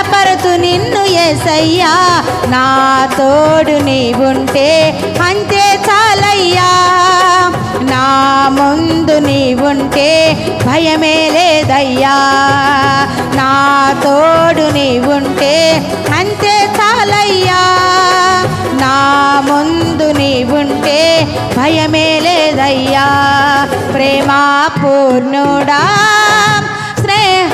గణపరతు నిన్ను ఎసయ్యా నా తోడు నీవుంటే అంతే చాలయ్యా. నా ముందు నీవుంటే భయమే లేదయ్యా. నా తోడు నీవుంటే అంతే చాలయ్యా. నా ముందు నీవుంటే భయమే లేదయ్యా. ప్రేమాపూర్ణుడా.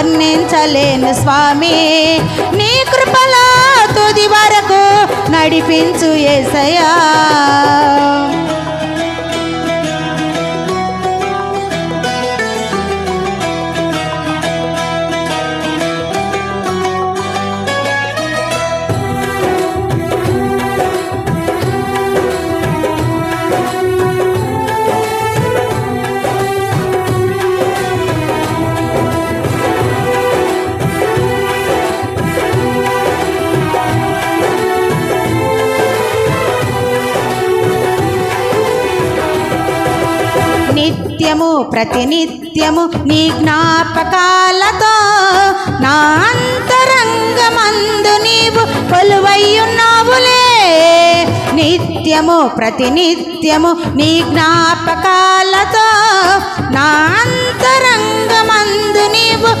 వర్ణించలేను స్వామి. నీ కృపలా తుది వరకు నడిపించు ఏసయా నిత్యము ప్రతినిత్యము నీ జ్ఞాపకాలతో నా అంతరంగమందు నీవు కొలువయ్యున్నావులే. నిత్యము ప్రతినిత్యము నీ జ్ఞాపకాలతో నా అంతరంగమందు నీవు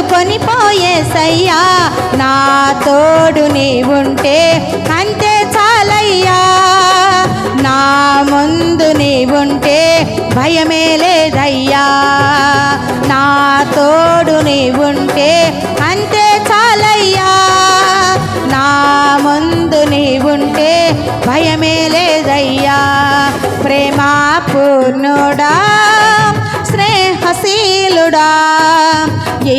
నన్ను పోయేసయ్యా నా తోడు నీవుంటే అంతే చాలయ్యా. నా ముందు నీవుంటే భయమే లేదయ్యా. నా తోడు నీవుంటే అంతే చాలయ్యా. నా ముందు నీవుంటే భయమే లేదయ్యా. ప్రేమా పూర్ణుడా స్నేహశీలుడా.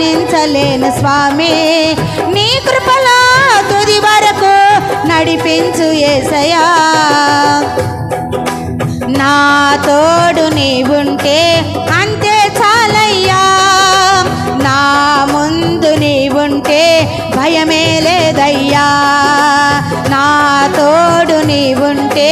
వర్ణించలేను స్వామి. నీ కృపలో తుది వరకు నడిపించు ఏసయా నా తోడు నీవుంటే అంతే చాలయ్యా. నా ముందు నీవుంటే భయమే లేదయ్యా. నా తోడు నీవుంటే